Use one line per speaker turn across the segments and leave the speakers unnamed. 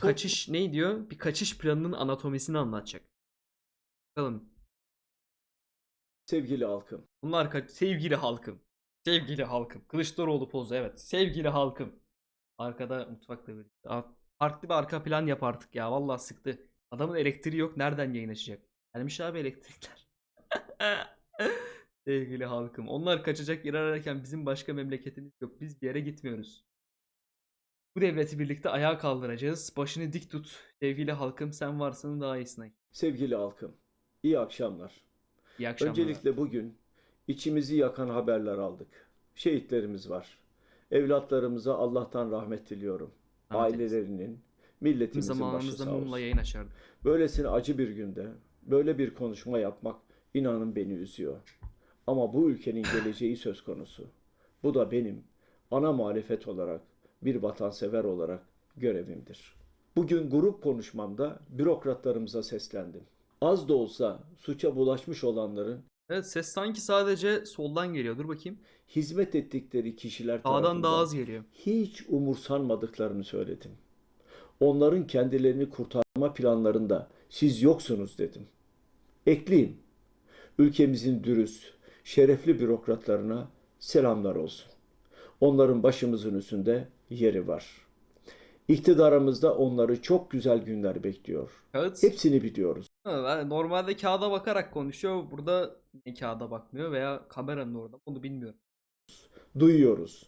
kaçış ne diyor? Bir kaçış planının anatomisini anlatacak. Bakalım.
Sevgili halkım,
Bunlar kaç sevgili halkım. Sevgili halkım. Kılıçdaroğlu pozu evet. Sevgili halkım. Arkada mutfakla birlikte. Farklı bir arka plan yap artık ya. Vallahi sıktı. Adamın elektriği yok. Nereden yayın açacak? Gelmiş abi elektrikler. Sevgili halkım. Onlar kaçacak yer ararken bizim başka memleketimiz yok. Biz bir yere gitmiyoruz. Bu devleti birlikte ayağa kaldıracağız. Başını dik tut. Sevgili halkım sen varsın daha iyisin.
sevgili halkım, iyi akşamlar.
İyi akşamlar.
Öncelikle bugün içimizi yakan haberler aldık. Şehitlerimiz var. Evlatlarımıza Allah'tan rahmet diliyorum.
Rahmet.
Ailelerinin, milletimizin başı
zamanımızda
sağ
mumla
olsun.
yayın açardık.
Böylesine acı bir günde böyle bir konuşma yapmak inanın beni üzüyor. Ama bu ülkenin geleceği söz konusu. Bu da benim ana muhalefet olarak, bir vatansever olarak görevimdir. Bugün grup konuşmamda bürokratlarımıza seslendim. Az da olsa suça bulaşmış olanların
Evet ses sanki sadece soldan geliyor. Dur bakayım.
hizmet ettikleri kişiler
Sağdan
tarafından
daha az geliyor.
hiç umursanmadıklarını söyledim. Onların kendilerini kurtarma planlarında siz yoksunuz dedim. Ekleyeyim. Ülkemizin dürüst, şerefli bürokratlarına selamlar olsun. Onların başımızın üstünde yeri var. İktidarımızda onları çok güzel günler bekliyor.
Kağıt.
Hepsini biliyoruz.
Normalde kağıda bakarak konuşuyor. Burada ne kağıda bakmıyor veya kameranın orada. Onu bilmiyorum.
duyuyoruz.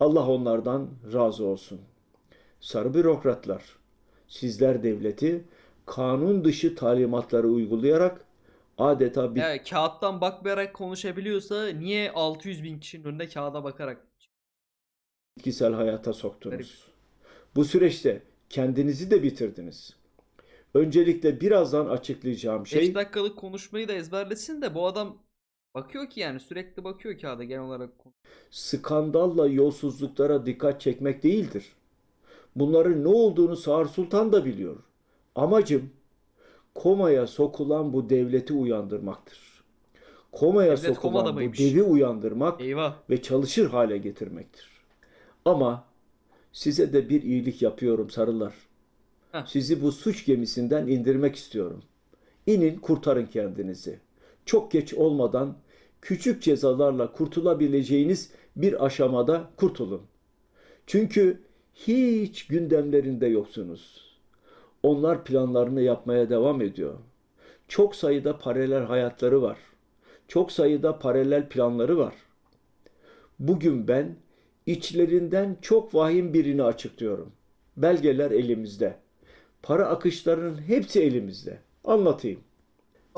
Allah onlardan razı olsun. Sarı bürokratlar, sizler devleti kanun dışı talimatları uygulayarak adeta bir
Ya kağıttan bakmayarak konuşabiliyorsa niye 600 bin kişinin önünde kağıda bakarak
bitkisel hayata
Garip.
soktunuz. Bu süreçte kendinizi de bitirdiniz. Öncelikle birazdan açıklayacağım
5
şey
dakikalık konuşmayı da ezberlesin de bu adam bakıyor ki yani sürekli bakıyor kağıda genel olarak.
skandalla yolsuzluklara dikkat çekmek değildir. Bunların ne olduğunu Sağır Sultan da biliyor. Amacım komaya sokulan bu devleti uyandırmaktır. Komaya
Devlet
sokulan bu devi uyandırmak
Eyvah.
ve çalışır hale getirmektir. Ama size de bir iyilik yapıyorum sarılar.
Heh.
Sizi bu suç gemisinden indirmek istiyorum. İnin kurtarın kendinizi. Çok geç olmadan küçük cezalarla kurtulabileceğiniz bir aşamada kurtulun. Çünkü hiç gündemlerinde yoksunuz. Onlar planlarını yapmaya devam ediyor. Çok sayıda paralel hayatları var. Çok sayıda paralel planları var. Bugün ben içlerinden çok vahim birini açıklıyorum. Belgeler elimizde. Para akışlarının hepsi elimizde. Anlatayım.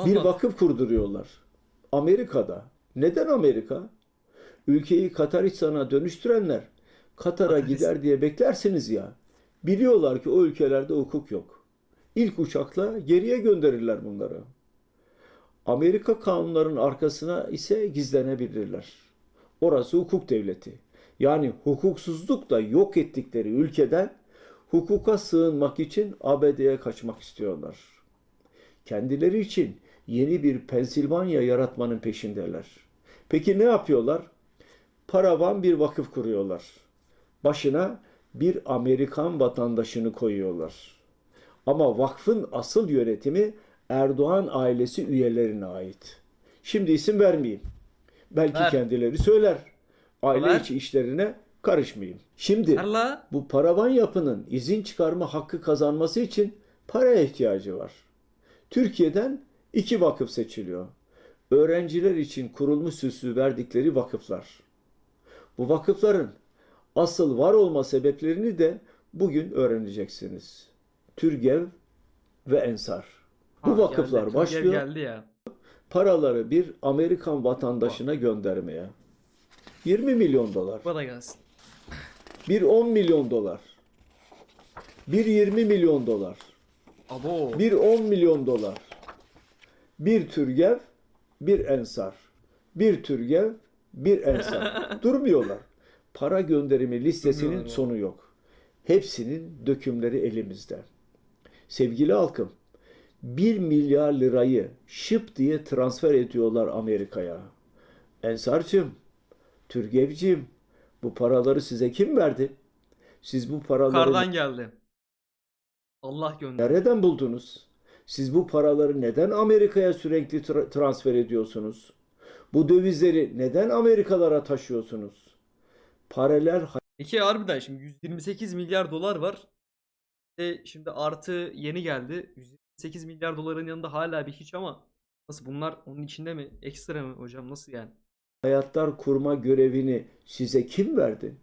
Bir
Anlat.
vakıf kurduruyorlar. Amerika'da. Neden Amerika? Ülkeyi Kataristan'a dönüştürenler Katar'a gider diye beklersiniz ya. Biliyorlar ki o ülkelerde hukuk yok. İlk uçakla geriye gönderirler bunları. Amerika kanunlarının arkasına ise gizlenebilirler. Orası hukuk devleti. Yani hukuksuzlukla yok ettikleri ülkeden hukuka sığınmak için ABD'ye kaçmak istiyorlar. Kendileri için yeni bir Pensilvanya yaratmanın peşindeler. Peki ne yapıyorlar? Paravan bir vakıf kuruyorlar. Başına bir Amerikan vatandaşını koyuyorlar. Ama vakfın asıl yönetimi Erdoğan ailesi üyelerine ait. Şimdi isim vermeyeyim. Belki
Ver.
kendileri söyler. Aile
Ver.
içi işlerine karışmayayım. Şimdi
Erla.
bu paravan yapının izin çıkarma hakkı kazanması için paraya ihtiyacı var. Türkiye'den iki vakıf seçiliyor. Öğrenciler için kurulmuş süslü verdikleri vakıflar. Bu vakıfların asıl var olma sebeplerini de bugün öğreneceksiniz. Türgev ve Ensar. Bu
Ha,
vakıflar
geldi.
başlıyor
geldi ya.
paraları bir Amerikan vatandaşına göndermeye. 20 milyon dolar.
Bu da gelsin.
Bir 10 milyon dolar. Bir 20 milyon dolar.
Abo.
Bir 10 milyon dolar. Bir Türgev, bir Ensar. Bir Türgev, bir Ensar. Durmuyorlar. Para gönderimi listesinin sonu yok. Hepsinin dökümleri elimizde. Sevgili halkım, 1 milyar lirayı şıp diye transfer ediyorlar Amerika'ya. Ensar'cığım, Türgevciğim, bu paraları size kim verdi? Siz bu paraları
Yukarıdan geldi. Allah gönder.
Nereden buldunuz? Siz bu paraları neden Amerika'ya sürekli tra- transfer ediyorsunuz? Bu dövizleri neden Amerikalara taşıyorsunuz? Paralel
Peki harbiden şimdi 128 milyar dolar var. Ve şimdi artı yeni geldi. 128 milyar doların yanında hala bir hiç ama nasıl bunlar onun içinde mi? Ekstra mı hocam nasıl yani?
Hayatlar kurma görevini size kim verdi?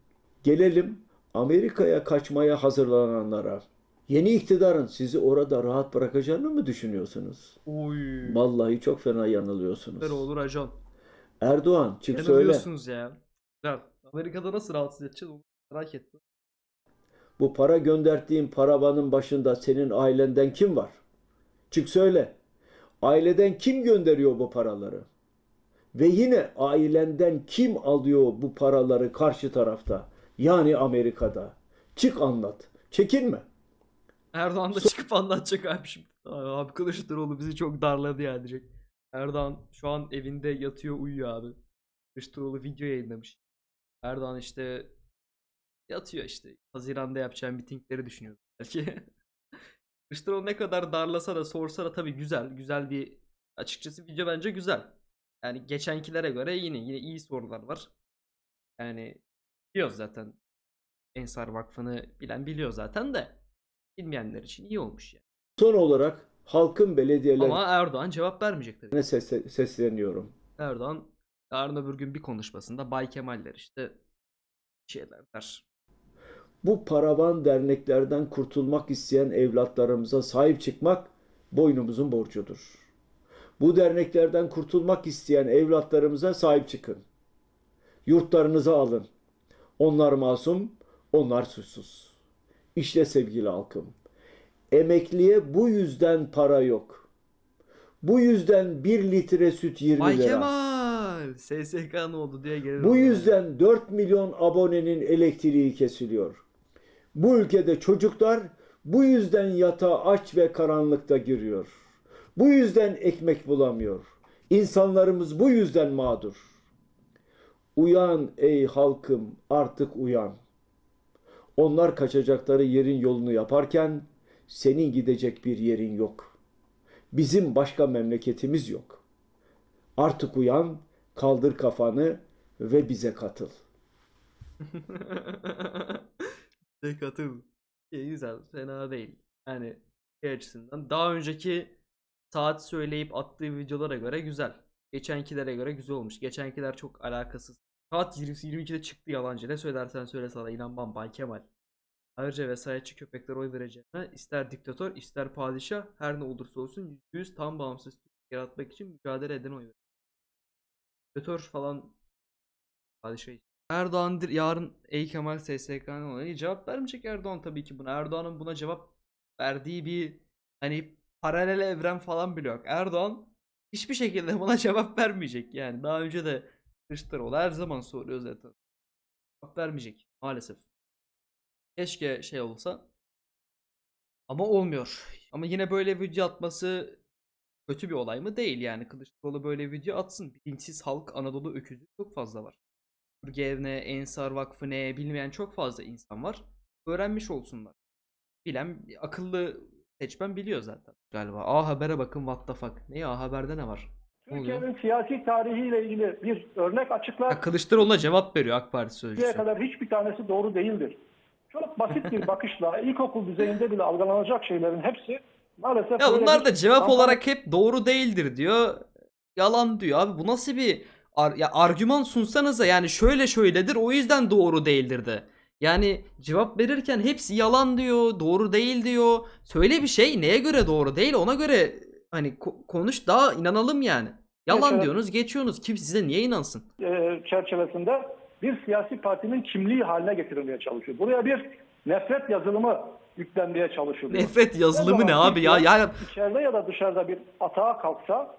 Gelelim Amerika'ya kaçmaya hazırlananlara. Yeni iktidarın sizi orada rahat bırakacağını mı düşünüyorsunuz?
Oy.
Vallahi çok fena yanılıyorsunuz.
Süper olur acan.
Erdoğan çık söyle.
Yanılıyorsunuz ya. Güzel. Amerika'da nasıl rahatsız edeceğiz onu merak ettim.
Bu para gönderdiğin paravanın başında senin ailenden kim var? Çık söyle. Aileden kim gönderiyor bu paraları? Ve yine ailenden kim alıyor bu paraları karşı tarafta? Yani Amerika'da. Çık anlat. Çekinme.
Erdoğan da çıkıp anlatacak abi şimdi. Abi, Kılıçdaroğlu bizi çok darladı ya diyecek. Erdoğan şu an evinde yatıyor uyuyor abi. Kılıçdaroğlu video yayınlamış. Erdoğan işte yatıyor işte. Haziran'da yapacağım mitingleri düşünüyor belki. Kılıçdaroğlu ne kadar darlasa da sorsa da tabii güzel. Güzel bir açıkçası video bence güzel. Yani geçenkilere göre yine yine iyi sorular var. Yani biliyoruz zaten. Ensar Vakfı'nı bilen biliyor zaten de. Bilmeyenler için iyi olmuş yani.
Son olarak halkın belediyelerine
Ama Erdoğan cevap vermeyecek tabii.
ses- sesleniyorum.
Erdoğan yarın öbür gün bir konuşmasında Bay Kemaller işte şeyler der.
Bu paravan derneklerden kurtulmak isteyen evlatlarımıza sahip çıkmak boynumuzun borcudur. Bu derneklerden kurtulmak isteyen evlatlarımıza sahip çıkın. Yurtlarınıza alın. Onlar masum, onlar suçsuz. İşte sevgili halkım. Emekliye bu yüzden para yok. Bu yüzden bir litre süt 20
Bay
lira.
Kemal SSK ne oldu diye gelir.
Bu yüzden 4 milyon abonenin elektriği kesiliyor. Bu ülkede çocuklar bu yüzden yatağa aç ve karanlıkta giriyor. Bu yüzden ekmek bulamıyor. İnsanlarımız bu yüzden mağdur. Uyan ey halkım artık uyan. Onlar kaçacakları yerin yolunu yaparken senin gidecek bir yerin yok. Bizim başka memleketimiz yok. Artık uyan, kaldır kafanı ve bize katıl.
De katıl. İyi güzel. Fena değil. Yani şey açısından. Daha önceki saat söyleyip attığı videolara göre güzel. Geçenkilere göre güzel olmuş. Geçenkiler çok alakasız. Saat 20 22'de çıktı yalancı. Ne söylersen söyle sana inanmam Bay Kemal. Ayrıca vesayetçi köpekler oy vereceğine ister diktatör ister padişah her ne olursa olsun %100 tam bağımsız yaratmak için mücadele eden oy verir. Diktatör falan padişah Erdoğan yarın Ey Kemal SSK'nın olayı cevap vermeyecek Erdoğan tabii ki buna. Erdoğan'ın buna cevap verdiği bir hani paralel evren falan bile yok. Erdoğan hiçbir şekilde buna cevap vermeyecek yani. Daha önce de Kılıçdaroğlu her zaman soruyor zaten. Cevap vermeyecek maalesef. Keşke şey olsa. Ama olmuyor. Ama yine böyle video atması kötü bir olay mı? Değil yani. Kılıçdaroğlu böyle video atsın. Bilinçsiz halk Anadolu öküzü çok fazla var. Türkiye ne, Ensar Vakfı ne bilmeyen çok fazla insan var. Öğrenmiş olsunlar. Bilen, akıllı seçmen biliyor zaten galiba. A Haber'e bakın what the fuck. Ne A Haber'de ne var?
Türkiye'nin siyasi tarihiyle ilgili bir örnek açıklar.
Ha, Kılıçdaroğlu'na cevap veriyor AK Parti
Şimdiye
sözcüsü.
kadar hiçbir tanesi doğru değildir. Çok basit bir bakışla ilkokul düzeyinde bile algılanacak şeylerin hepsi maalesef
Ya bunlar da cevap
kampanya-
olarak hep doğru değildir diyor. Yalan diyor. Abi bu nasıl bir ar- ya argüman sunsanıza yani şöyle şöyledir o yüzden doğru değildir de. Yani cevap verirken hepsi yalan diyor, doğru değil diyor. Söyle bir şey neye göre doğru değil ona göre hani ko- konuş daha inanalım yani. Yalan
Evet.
diyorsunuz, geçiyorsunuz. Kim size niye inansın?
e, çerçevesinde bir siyasi partinin kimliği haline getirilmeye çalışıyor. Buraya bir nefret yazılımı yüklenmeye çalışılıyor.
Nefret yazılımı ne
zaman
abi ya?
Türkiye
Yani
içeride ya da dışarıda bir atağa kalksa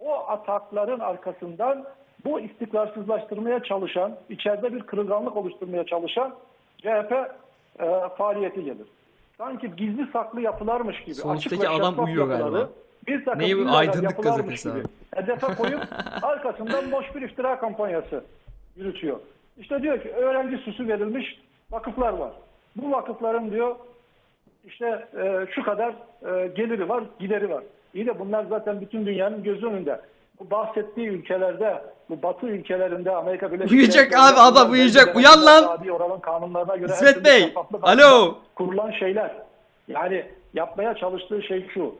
o atakların arkasından bu istikrarsızlaştırmaya çalışan, içeride bir kırılganlık oluşturmaya çalışan CHP e, faaliyeti gelir. Sanki gizli saklı yapılarmış gibi.
Sol
açık
adam uyuyor galiba.
Bir takım
Neyi Aydınlık gazetesi
gibi. Hedefe koyup arkasından boş bir iftira kampanyası yürütüyor. İşte diyor ki öğrenci süsü verilmiş vakıflar var. Bu vakıfların diyor işte e, şu kadar e, geliri var, gideri var. İyi de bunlar zaten bütün dünyanın gözü önünde. Bu bahsettiği ülkelerde, bu batı ülkelerinde Amerika Birleşik
Uyuyacak abi, adam uyuyacak. Uyan lan!
tabi oranın kanunlarına göre
İsmet Bey, alo.
kurulan şeyler. Yani yapmaya çalıştığı şey şu.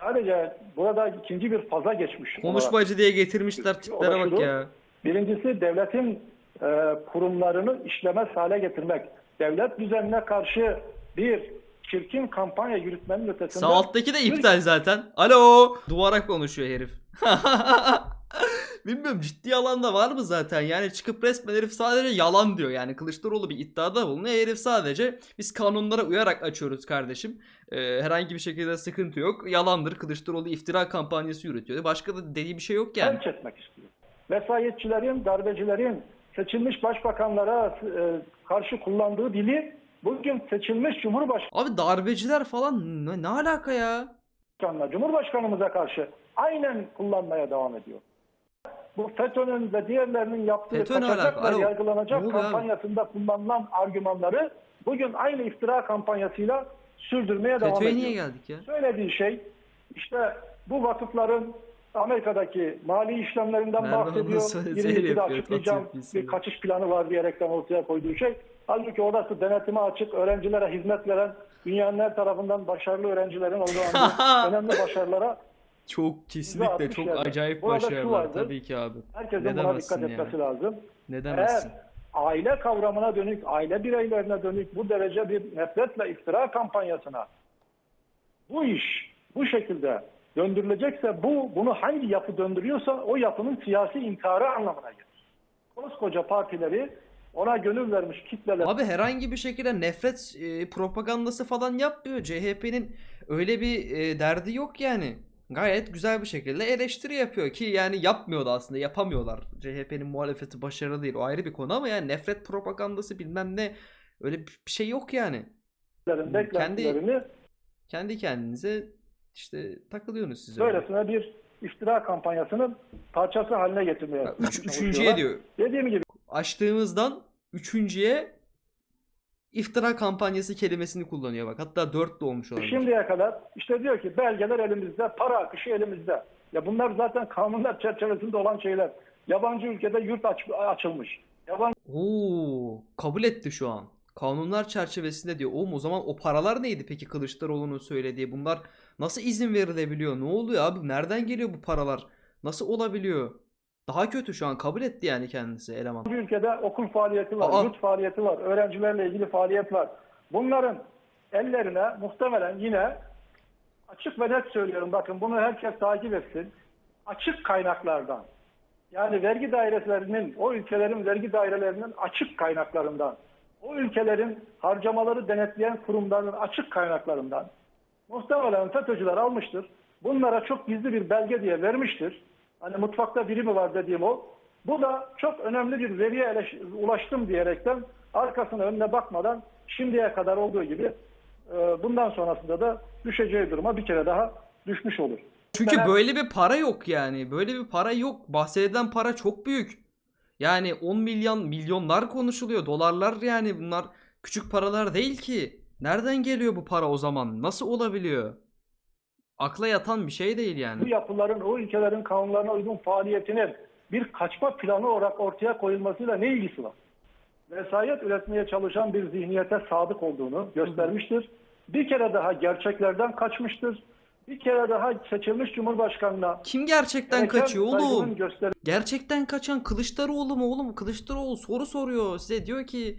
Sadece burada ikinci bir faza geçmiş. olarak.
Konuşmacı diye getirmişler tiplere bak ya.
Birincisi devletin e, kurumlarını işlemez hale getirmek. Devlet düzenine karşı bir çirkin kampanya yürütmenin ötesinde
Sağ alttaki de iptal zaten. Alo. Duvara konuşuyor herif. Bilmiyorum ciddi yalan da var mı zaten? Yani çıkıp resmen herif sadece yalan diyor. Yani Kılıçdaroğlu bir iddiada bulunuyor. Herif sadece biz kanunlara uyarak açıyoruz kardeşim. Ee, herhangi bir şekilde sıkıntı yok. Yalandır. Kılıçdaroğlu iftira kampanyası yürütüyor. Başka da dediği bir şey yok yani.
felç etmek istiyor. Vesayetçilerin, darbecilerin seçilmiş başbakanlara e, karşı kullandığı dili bugün seçilmiş Cumhurbaşkanı
Abi darbeciler falan ne, ne alaka ya?
Cumhurbaşkanımıza karşı aynen kullanmaya devam ediyor. Bu FETÖ'nün ve diğerlerinin yaptığı
FETÖ
yargılanacak
ne oluyor abi?
kampanyasında kullanılan argümanları bugün aynı iftira kampanyasıyla sürdürmeye devam ediyor.
niye geldik ya?
Söylediği şey işte bu vakıfların Amerika'daki mali işlemlerinden
Merve
bahsediyor.
söylediği
Birincisi de
yapıyor,
açıklayacağım
atıyor pisliği.
bir kaçış planı var diyerekten ortaya koyduğu şey. Halbuki orası denetime açık, öğrencilere hizmet veren, dünyanın her tarafından başarılı öğrencilerin olduğu önemli başarılara
Çok kesinlikle çok
yani.
acayip
Burada
tabii ki abi.
herkesin
Ne
buna dikkat
yani.
etmesi lazım.
Ne
Eğer
demezsin?
aile kavramına dönük, aile bireylerine dönük bu derece bir nefretle iftira kampanyasına bu iş bu şekilde döndürülecekse bu bunu hangi yapı döndürüyorsa o yapının siyasi intiharı anlamına gelir. Koskoca partileri ona gönül vermiş kitleler
Abi herhangi bir şekilde nefret e, propagandası falan yapmıyor. CHP'nin öyle bir e, derdi yok yani. Gayet güzel bir şekilde eleştiri yapıyor ki yani yapmıyordu aslında yapamıyorlar. CHP'nin muhalefeti başarılı değil o ayrı bir konu ama yani nefret propagandası bilmem ne öyle bir şey yok yani.
beklentilerini
Kendi kendinize işte takılıyorsunuz siz. öyle.
böylesine bir iftira kampanyasının parçası haline getirmeye
üç, üçüncüye diyor.
Dediğim gibi
Açtığımızdan üçüncüye iftira kampanyası kelimesini kullanıyor bak. Hatta dört de olmuş olabilir.
Şimdiye kadar işte diyor ki belgeler elimizde, para akışı elimizde. Ya bunlar zaten kanunlar çerçevesinde olan şeyler. Yabancı ülkede yurt aç- açılmış. Yabancı
Oo, kabul etti şu an. Kanunlar çerçevesinde diyor. Oğlum o zaman o paralar neydi peki Kılıçdaroğlu'nun söylediği? Bunlar nasıl izin verilebiliyor? Ne oluyor abi? Nereden geliyor bu paralar? Nasıl olabiliyor? Daha kötü şu an kabul etti yani kendisi eleman.
ülkede okul faaliyeti var,
Aa.
yurt faaliyeti var, öğrencilerle ilgili faaliyet var. Bunların ellerine muhtemelen yine açık ve net söylüyorum bakın bunu herkes takip etsin. Açık kaynaklardan yani vergi dairelerinin, o ülkelerin vergi dairelerinin açık kaynaklarından, o ülkelerin harcamaları denetleyen kurumların açık kaynaklarından muhtemelen FETÖ'cüler almıştır. Bunlara çok gizli bir belge diye vermiştir. Hani mutfakta biri mi var dediğim o. Bu da çok önemli bir veriye ulaştım diyerekten arkasına önüne bakmadan şimdiye kadar olduğu gibi e, bundan sonrasında da düşeceği duruma bir kere daha düşmüş olur.
Çünkü
Ben-
böyle bir para yok yani. Böyle bir para yok. Bahsedilen para çok büyük. Yani 10 milyon milyonlar konuşuluyor. Dolarlar yani bunlar küçük paralar değil ki. Nereden geliyor bu para o zaman? Nasıl olabiliyor? Akla yatan bir şey değil
bu
yani.
yapıların o ülkelerin kanunlarına uygun faaliyetinin bir kaçma planı olarak ortaya koyulmasıyla ne ilgisi var? Vesayet üretmeye çalışan bir zihniyete sadık olduğunu göstermiştir. Bir kere daha gerçeklerden kaçmıştır. Bir kere daha seçilmiş Cumhurbaşkanı'na
Kim gerçekten kaçıyor oğlum?
göster-
Gerçekten kaçan Kılıçdaroğlu mu oğlum? Kılıçdaroğlu soru soruyor. Size diyor ki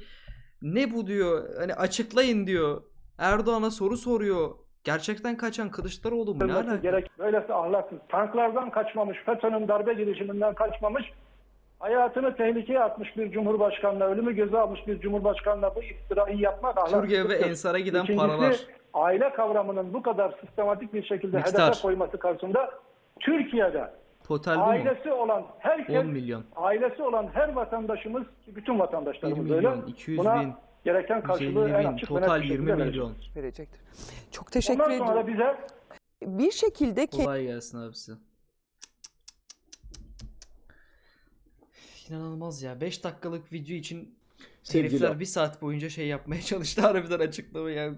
ne bu diyor. Hani açıklayın diyor. Erdoğan'a soru soruyor. Gerçekten kaçan Kılıçdaroğlu mu? Ne alaka?
gerek. Böylesi ahlaksız. Tanklardan kaçmamış, FETÖ'nün darbe girişiminden kaçmamış, hayatını tehlikeye atmış bir cumhurbaşkanına, ölümü göze almış bir cumhurbaşkanına bu iftirayı yapmak ahlaksızlıktır.
Türkiye ve Ensar'a giden
İkincisi,
paralar.
aile kavramının bu kadar sistematik bir şekilde
Miktar.
hedefe koyması karşısında Türkiye'de
Total bu mu?
ailesi olan herkes,
10 milyon.
ailesi olan her vatandaşımız, bütün vatandaşlarımız
1 milyon,
öyle,
200
buna
bin,
gereken karşılığı
150
en
bin,
açık ve net
total
bir
20
şekilde verecek.
milyon.
verecektir. Çok teşekkür
Ondan sonra
ediyorum.
da bize
Bir şekilde
Kolay gelsin abisi. İnanılmaz ya. 5 dakikalık video için herifler bir saat boyunca şey yapmaya çalıştı harbiden açıklama yani.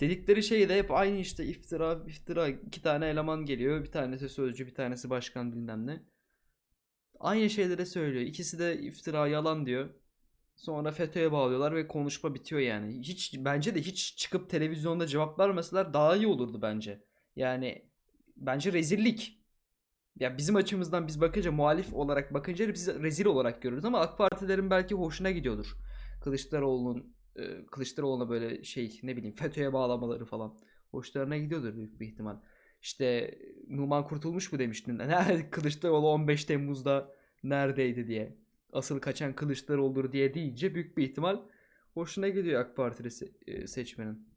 Dedikleri şey de hep aynı işte iftira iftira iki tane eleman geliyor bir tanesi sözcü bir tanesi başkan bilmem ne. Aynı şeyleri söylüyor. İkisi de iftira yalan diyor. Sonra FETÖ'ye bağlıyorlar ve konuşma bitiyor yani. Hiç bence de hiç çıkıp televizyonda cevap vermeseler daha iyi olurdu bence. Yani bence rezillik. Ya bizim açımızdan biz bakınca muhalif olarak bakınca biz rezil olarak görürüz ama AK Partilerin belki hoşuna gidiyordur. Kılıçdaroğlu'nun e, Kılıçdaroğlu'na böyle şey ne bileyim FETÖ'ye bağlamaları falan. Hoşlarına gidiyordur büyük bir ihtimal. İşte Numan Kurtulmuş mu demiştin? Kılıçdaroğlu 15 Temmuz'da neredeydi diye. Asıl kaçan Kılıçdaroğlu'dur diye deyince büyük bir ihtimal hoşuna gidiyor AK Partili e, seçmenin.